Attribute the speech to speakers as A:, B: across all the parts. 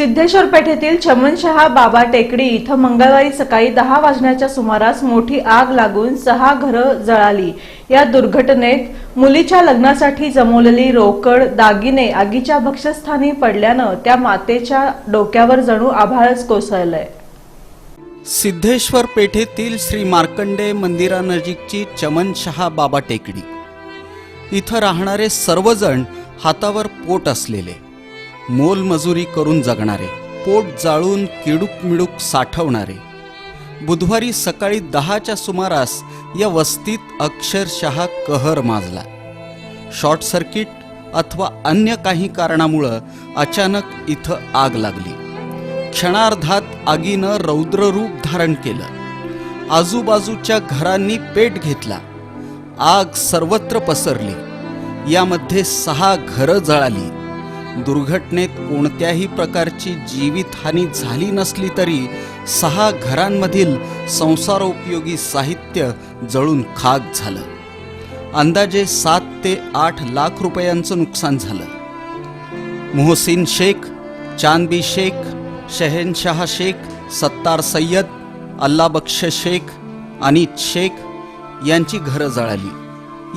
A: सिद्धेश्वर पेठेतील चमनशहा बाबा टेकडी इथं मंगळवारी सकाळी दहा वाजण्याच्या सुमारास मोठी आग लागून सहा घरं जळाली. या दुर्घटनेत मुलीच्या लग्नासाठी जमवलेली रोकड दागिने आगीच्या भक्षस्थानी पडल्यानं त्या मातेच्या डोक्यावर जणू आभाळच कोसळलंय.
B: सिद्धेश्वर पेठेतील श्री मार्कंडे मंदिरानजीकची चमनशहा बाबा टेकडी. इथं राहणारे सर्वजण हातावर पोट असलेले. मोलमजुरी करून जगणारे पोट जाळून किडूक मिडूक साठवणारे. बुधवारी सकाळी दहाच्या सुमारास या वस्तीत अक्षरशः कहर माजला. शॉर्ट सर्किट अथवा अन्य काही कारणामुळं अचानक इथं आग लागली. क्षणार्धात आगीनं रौद्ररूप धारण केलं. आजूबाजूच्या घरांनी पेट घेतला. आग सर्वत्र पसरली. यामध्ये सहा घरं जळाली. दुर्घटनेत कोणत्याही प्रकारची जीवितहानी झाली नसली तरी सहा घरांमधील संसारोपयोगी साहित्य जळून खाक झालं. अंदाजे सात ते आठ लाख रुपयांचं नुकसान झालं. मोहसिन शेख चांदबी शेख शहेनशाह शेख सत्तार सय्यद अल्लाबक्ष शेख अनित शेख यांची घरं जळाली.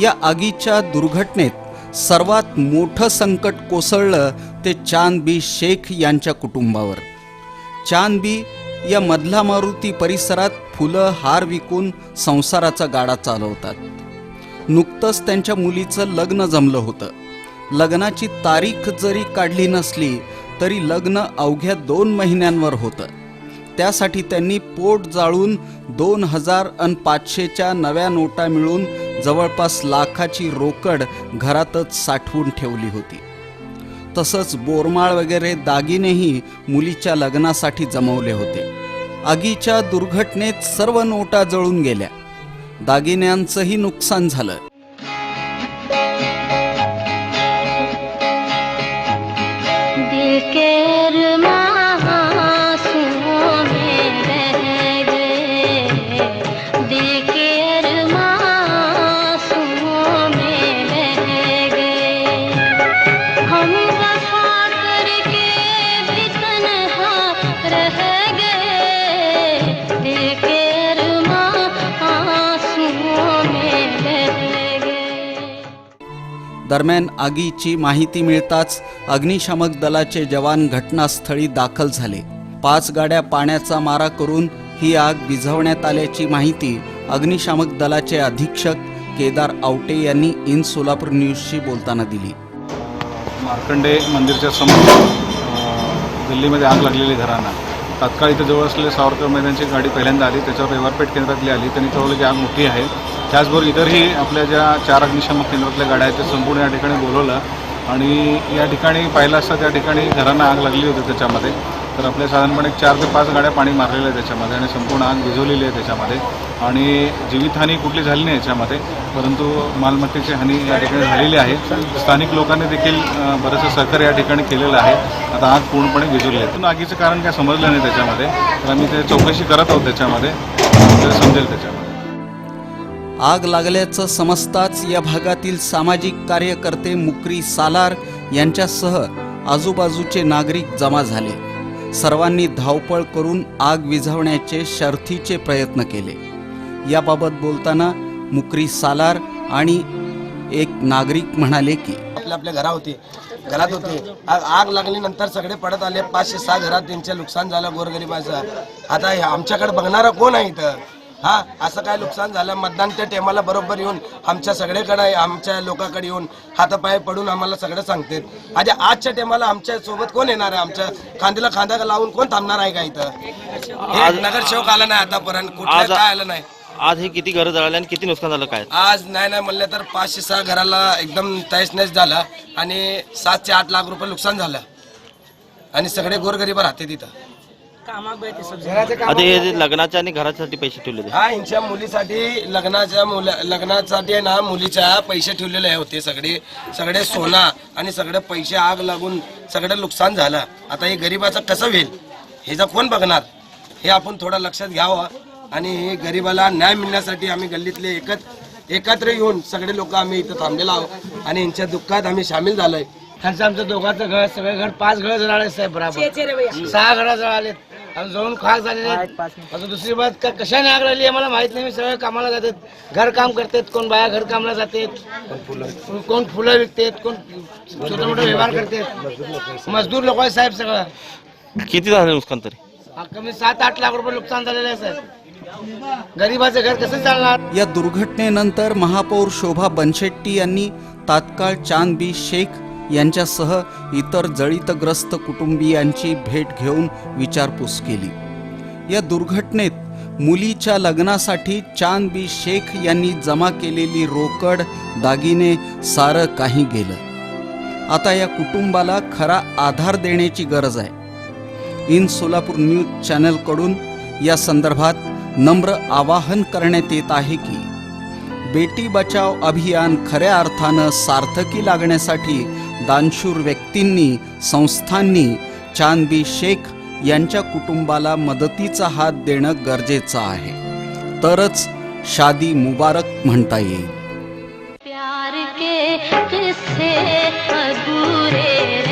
B: या आगीच्या दुर्घटनेत सर्वात मोठं संकट कोसळलं ते चांदबी शेख यांच्या कुटुंबावर. चांदबी या मधला मारुती परिसरात फुलं हार विकून संसाराचा गाडा चालवतात. नुकतंच त्यांच्या मुलीचं लग्न जमलं होतं. लग्नाची तारीख जरी काढली नसली तरी लग्न अवघ्या दोन महिन्यांवर होतं. त्यासाठी त्यांनी पोट जाळून दोन हजार अन पाचशेच्या नव्या नोटा मिळून जवळपास लाखाची रोकड घरातच साठवून ठेवली होती. तसंच बोरमाळ वगैरे दागिनेही मुलीच्या लग्नासाठी जमवले होते. आगीच्या दुर्घटनेत सर्व नोटा जळून गेल्या. दागिन्यांचंही नुकसान झालं. दरम्यान आगीची माहिती मिळताच अग्निशामक दलाचे जवान घटनास्थळी दाखल झाले. पाच गाड्या पाण्याचा मारा करून ही आग विझवण्यात आल्याची माहिती अग्निशामक दलाचे अधीक्षक केदार आवटे यांनी इन सोलापूर न्यूजशी बोलताना दिली.
C: मार्कंडे मंदिरच्या समोर दिल्लीमध्ये आग लागलेली घरांना तात्काळ इथं जवळ असलेले सावरकर मैदानची गाडी पहिल्यांदा आली त्याच्यावर रविवारपेठ केंद्रातली आली त्यांनी कळवलं की आग मोठी आहे त्याचबरोबर इतरही आपल्या ज्या चार अग्निशामक केंद्रातल्या गाड्या आहेत त्या संपूर्ण या ठिकाणी बोलवलं. आणि या ठिकाणी पाहिलं असता त्या ठिकाणी घरांना आग लागली होती त्याच्यामध्ये. तर आपल्या साधारणपणे चार ते पाच गाड्या पाणी मारलेल्या आहे त्याच्यामध्ये आणि संपूर्ण आग विझवलेली आहे त्याच्यामध्ये. आणि जीवितहानी कुठली झाली नाही याच्यामध्ये परंतु मालमत्तेची हानी या ठिकाणी झालेली आहे. स्थानिक लोकांनी देखील बरंचसं सहकार्य या ठिकाणी केलेलं आहे. आता आग पूर्णपणे विझवली आहे. पण आगीचं कारण काय समजलं नाही त्याच्यामध्ये. तर आम्ही ते चौकशी करत आहोत त्याच्यामध्ये. समजेल त्याच्यामध्ये.
B: आग लागल्याचं समजताच या भागातील सामाजिक कार्यकर्ते मुकरी सालार यांच्यासह आजूबाजूचे नागरिक जमा झाले. सर्वांनी धावपळ करून आग विझवण्याचे शर्थीचे प्रयत्न केले. याबाबत बोलताना मुकरी सालार आणि एक नागरिक म्हणाले की
D: आपल्या आपल्या घरा होते घरात होते. आग आग लागल्यानंतर सगळे पडत आले. पाचशे सहा घरात त्यांचे नुकसान झालं गोरगरिबाचं. आता हे आमच्याकडे बघणारा कोण आहे इथं? हा असं काय नुकसान झालं? मतदान त्या टेमाला बरोबर येऊन आमच्या सगळेकडे आमच्या लोकांकडे येऊन हातापाय पडून आम्हाला सगळं सांगतात आधी आजच्या टेमाला आमच्यासोबत कोण येणार आहे? आमच्या खांद्याला खांदा लावून कोण थांबणार आहे का इथं? हे नगरसेवक आला नाही आतापर्यंत. कुठलं काय आलं नाही?
E: आज हे किती घरं जळाली आणि किती नुकसान झालं काय?
D: आज नाही नाही म्हणलं तर पाचशे सहा घराला एकदम तैस नैस झाला आणि सात ते आठ लाख रुपये नुकसान झालं. आणि सगळे गोरगरीब राहते तिथं.
E: आता हे जे लग्नाच्या आणि घरासाठी पैसे ठेवले होते
D: हा यांच्या मुलीसाठी लग्नाच्या मुला लग्नासाठी ना मुलीच्या पैसे ठेवलेले होते सगळे. सगळे सोना आणि सगळे पैसे आग लागून सगळं नुकसान झालं. आता हे गरीबाचं कसं होईल? ह्याचं कोण बघणार? हे आपण थोडं लक्षात घ्यावं. आणि हे गरीबाला न्याय मिळण्यासाठी आम्ही गल्लीतले एकत्र एकत्र येऊन सगळे लोक आम्ही इथं थांबलेलो आहोत. आणि यांच्या दुःखात आम्ही सामील झालोय.
F: त्यांचं आमचं दोघांचं घर सगळे घर पाच घर जळाले साहेब बराबर. सहा घर जळालेत आणि जाऊन खाक झालेले आहेत. आता दुसरी बात का कशाने आग लागली आहे मला माहीत नाही. मी सगळे कामाला जातात. घर काम करतात. कोण बाया घर कामाला जातात. कोण फुलं विकतात. कोण छोटे मोठे व्यवहार करतात. मजदूर लोक आहेत साहेब सगळं.
E: किती झालं नुकसान तरी?
F: हा, कमी सात आठ लाख रुपये नुकसान झालेलं आहे साहेब गरीबाचं घर कसं चालणार?
B: या दुर्घटनेनंतर महापौर शोभा बनशेट्टी यांनी तात्काळ चांद बी शेख यांच्यासह इतर जळीतग्रस्त कुटुंबियांची भेट घेऊन विचारपूस केली. या दुर्घटनेत मुलीच्या लग्नासाठी चांद बी शेख यांनी जमा केलेली रोकड दागिने सारं काही गेलं. आता या कुटुंबाला खरा आधार देण्याची गरज आहे. इन सोलापूर न्यूज चॅनलकडून या संदर्भात नम्र आवाहन करण्यात येत आहे की बेटी बचाव अभियान खऱ्या अर्थानं सार्थकी लागण्यासाठी दानशूर व्यक्तींनी संस्थांनी चांदबी शेख यांच्या कुटुंबाला मदतीचा हात देणं गरजेचं आहे. तरच शादी मुबारक म्हणता येईल.
G: प्यार के किस्से अधूरे